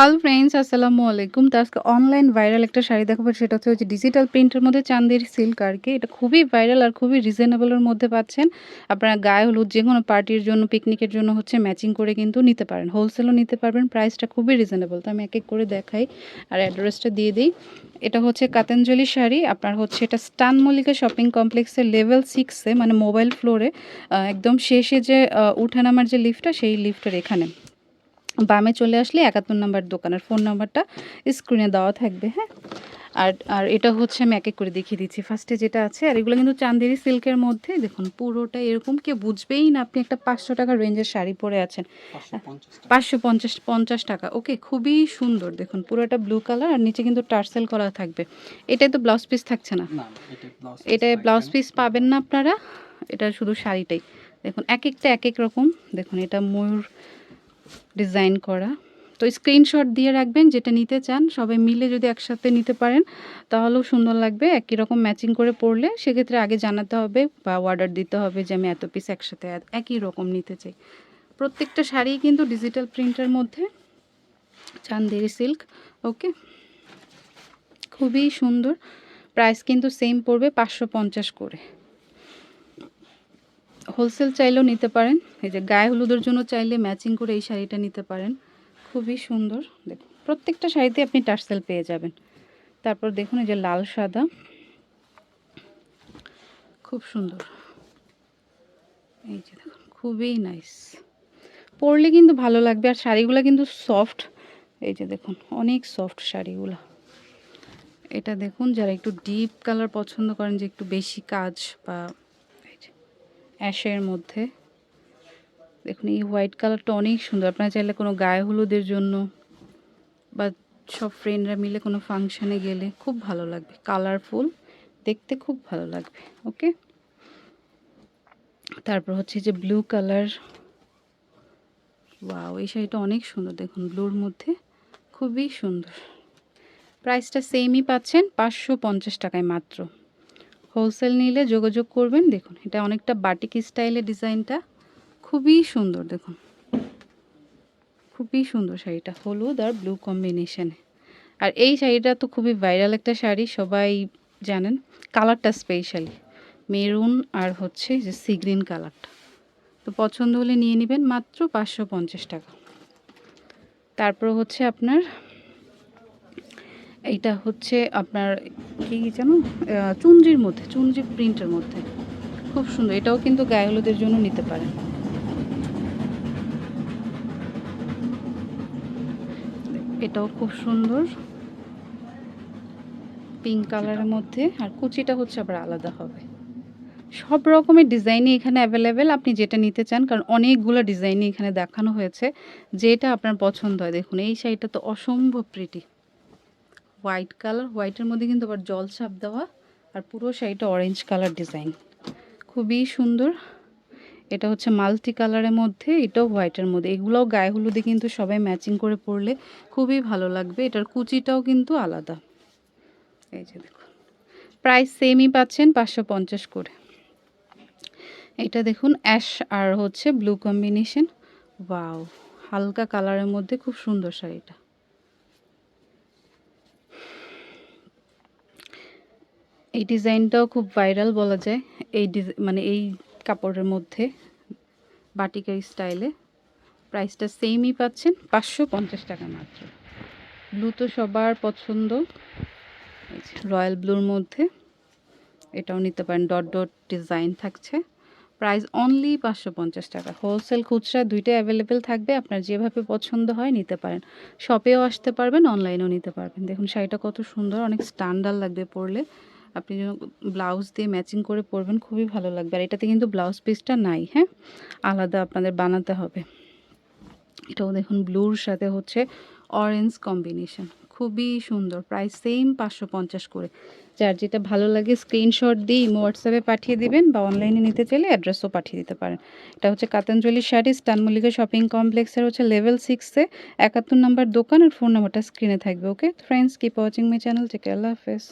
Hello friends, আসসালামু আলাইকুম। তো আজকে অনলাইন ভাইরাল একটা শাড়ি দেখাবো, সেটা হচ্ছে ডিজিটাল প্রিন্টের মধ্যে চান্দের সিল্ক আর কি। এটা খুবই ভাইরাল আর খুবই রিজনেবলের মধ্যে পাচ্ছেন। আপনারা গায়ে হলুদ যে কোনো পার্টির জন্য পিকনিকের জন্য হচ্ছে ম্যাচিং করে কিন্তু নিতে পারেন। হোলসেলও নিতে পারবেন প্রাইসটা খুবই রিজনেবল তো আমি এক এক করে দেখাই আর অ্যাড্রেসটা দিয়ে দিই। এটা হচ্ছে কাতাঞ্জলি শাড়ি। আপনার হচ্ছে এটা স্টান মল্লিকা শপিং কমপ্লেক্সের লেভেল সিক্সে মানে মোবাইল ফ্লোরে একদম শেষে যে উঠানামার যে লিফটটা সেই লিফটের এখানে। বামে চলে আসলে একাত্তর নাম্বার দোকানের ফোন নাম্বারটা স্ক্রিনে দেওয়া থাকবে হ্যাঁ? আর আর এটা হচ্ছে আমি এক এক করে দেখিয়ে দিচ্ছি। ফার্স্টে যেটা আছে আর এগুলো কিন্তু চান্দেরি সিল্কের মধ্যে দেখুন পুরোটা এরকম কেউ বুঝবেই না আপনি একটা পাঁচশো টাকা রেঞ্জের শাড়ি পরে আছেন। পাঁচশো পঞ্চাশ পঞ্চাশ টাকা ওকে খুবই সুন্দর দেখুন পুরোটা ব্লু কালার আর নিচে কিন্তু টার্সেল করা থাকবে। এটাই তো ব্লাউজ পিস থাকছে না? না এটা ব্লাউজ এটা ব্লাউজ পিস পাবেন না আপনারা এটা শুধু শাড়িটাই। দেখুন এক একটা এক এক রকম দেখুন এটা ময়ূর ডিজাইন করা। তো স্ক্রিনশট দিয়ে রাখবেন, যেটা নিতে চান, সবাই মিলে যদি একসাথে নিতে পারেন, তাহলেও সুন্দর লাগবে। একই রকম ম্যাচিং করে পরলে সেক্ষেত্রে আগে জানাতে হবে বা অর্ডার দিতে হবে যে আমি এত পিস একসাথে একই রকম নিতে চাই। প্রত্যেকটা শাড়ি কিন্তু ডিজিটাল প্রিন্টের মধ্যে। চান্দেরি সিল্ক ওকে খুবই সুন্দর। প্রাইস কিন্তু সেম পড়বে পাঁচশো পঞ্চাশ করে। হোলসেল চাইলেও নিতে পারেন। এই যে গায়ে হলুদের জন্য চাইলে ম্যাচিং করে এই শাড়িটা নিতে পারেন। খুবই সুন্দর। দেখুন প্রত্যেকটা শাড়িতে আপনি টার্সেল পেয়ে যাবেন। তারপর দেখুন এই যে লাল সাদা। খুব সুন্দর। এই যে দেখুন, খুবই নাইস। পরলে কিন্তু ভালো লাগবে। আর শাড়িগুলো কিন্তু সফট। এই যে দেখুন, অনেক সফট শাড়িগুলো। এটা দেখুন, যারা একটু ডিপ কালার পছন্দ করেন, যে একটু বেশি কাজ বা অ্যাশের মধ্যে। দেখুন, এই হোয়াইট কালারটা অনেক সুন্দর। আপনারা চাইলে কোনো গায়ে হলুদের জন্য বা সব ফ্রেন্ডরা মিলে কোনো ফাংশানে গেলে খুব ভালো লাগবে। কালারফুল দেখতে খুব ভালো লাগবে ওকে তারপর হচ্ছে যে ব্লু কালার ওয়াও এই শাড়িটা অনেক সুন্দর। দেখুন ব্লুর মধ্যে খুবই সুন্দর। প্রাইসটা সেমই পাচ্ছেন পাঁচশো পঞ্চাশ টাকায় মাত্র। হোলসেল নিলে যোগাযোগ করবেন, দেখুন, এটা অনেকটা বাটিক স্টাইলের ডিজাইনটা। খুবই সুন্দর, দেখুন। খুবই সুন্দর শাড়িটা, হলুদ আর ব্লু কম্বিনেশানে। আর এই শাড়িটা তো খুবই ভাইরাল একটা শাড়ি, সবাই জানেন, কালারটা স্পেশালি মেরুন আর হচ্ছে যে সি গ্রিন কালারটা। তো পছন্দ হলে নিয়ে নেবেন মাত্র পাঁচশো পঞ্চাশ টাকা। তারপর হচ্ছে আপনার এইটা হচ্ছে আপনার কি জানো চুনরির মধ্যে চুনরি প্রিন্টের মধ্যে। খুব সুন্দর এটাও কিন্তু গায়ে হলুদের জন্য নিতে পারেন। এটাও খুব সুন্দর। পিঙ্ক কালারের মধ্যে আর কুচিটা হচ্ছে আবার আলাদা হবে। সব রকমের ডিজাইনই এখানে অ্যাভেলেবেল আপনি যেটা নিতে চান কারণ অনেকগুলো ডিজাইনই এখানে দেখানো হয়েছে যেটা আপনার পছন্দ হয়। দেখুন এই শাড়িটা তো অসম্ভব প্রিটি হোয়াইট কালার, হোয়াইটের মধ্যে কিন্তু আবার জল ছাপ দেওয়া আর পুরো শাড়িটা অরেঞ্জ কালার ডিজাইন খুবই সুন্দর। এটা হচ্ছে মাল্টি কালারের মধ্যে, এটাও হোয়াইটের মধ্যে। এগুলোও গায়ে হলুদে কিন্তু সবাই ম্যাচিং করে পরলে খুবই ভালো লাগবে। এটার কুচিটাও কিন্তু আলাদা। এই যে দেখুন। প্রাইস সেমই পাচ্ছেন পাঁচশো পঞ্চাশ করে। এটা দেখুন অ্যাশ আর হচ্ছে ব্লু কম্বিনেশন ওয়াও হালকা কালারের মধ্যে খুব সুন্দর শাড়িটা। এই ডিজাইনটাও খুব ভাইরাল বলা যায়। এই মানে এই কাপড়ের মধ্যে, বাটিকের স্টাইলে। প্রাইসটা সেমই পাচ্ছেন, পাঁচশো পঞ্চাশ টাকা মাত্র। ব্লু তো সবার পছন্দ। রয়্যাল ব্লুর মধ্যে, এটাও নিতে পারেন। ডট ডট ডিজাইন থাকছে। প্রাইস অনলি পাঁচশো পঞ্চাশ টাকা। হোলসেল খুচরা দুইটাই অ্যাভেলেবেল থাকবে। আপনার যেভাবে পছন্দ হয় নিতে পারেন। শপেও আসতে পারবেন অনলাইনেও নিতে পারবেন। দেখুন, শাড়িটা কত সুন্দর, অনেক স্ট্যান্ডার্ড লাগবে পরলে। আপনি ব্লাউজ দিয়ে ম্যাচিং করে পরবেন, খুবই ভালো লাগবে। আর এটাতে কিন্তু ব্লাউজ পিসটা নাই হ্যাঁ? আলাদা আপনাদের বানাতে হবে। এটাও দেখুন ব্লুর সাথে হচ্ছে অরেঞ্জ কম্বিনেশন খুবই সুন্দর প্রায় সেম পাঁচশো পঞ্চাশ করে। যার যেটা ভালো লাগে স্ক্রিনশট দিয়ে ইমো হোয়াটসঅ্যাপে পাঠিয়ে দিবেন বা অনলাইনে নিতে চাইলে অ্যাড্রেসও পাঠিয়ে দিতে পারেন। এটা হচ্ছে কাতাঞ্জলি শাড়ি, স্টান মল্লিকা শপিং কমপ্লেক্সের হচ্ছে লেভেল সিক্সে একাত্তর নাম্বার দোকান আর ফোন নাম্বারটা স্ক্রিনে থাকবে okay friends keep watching my channel take আল্লাহ হাফেজ।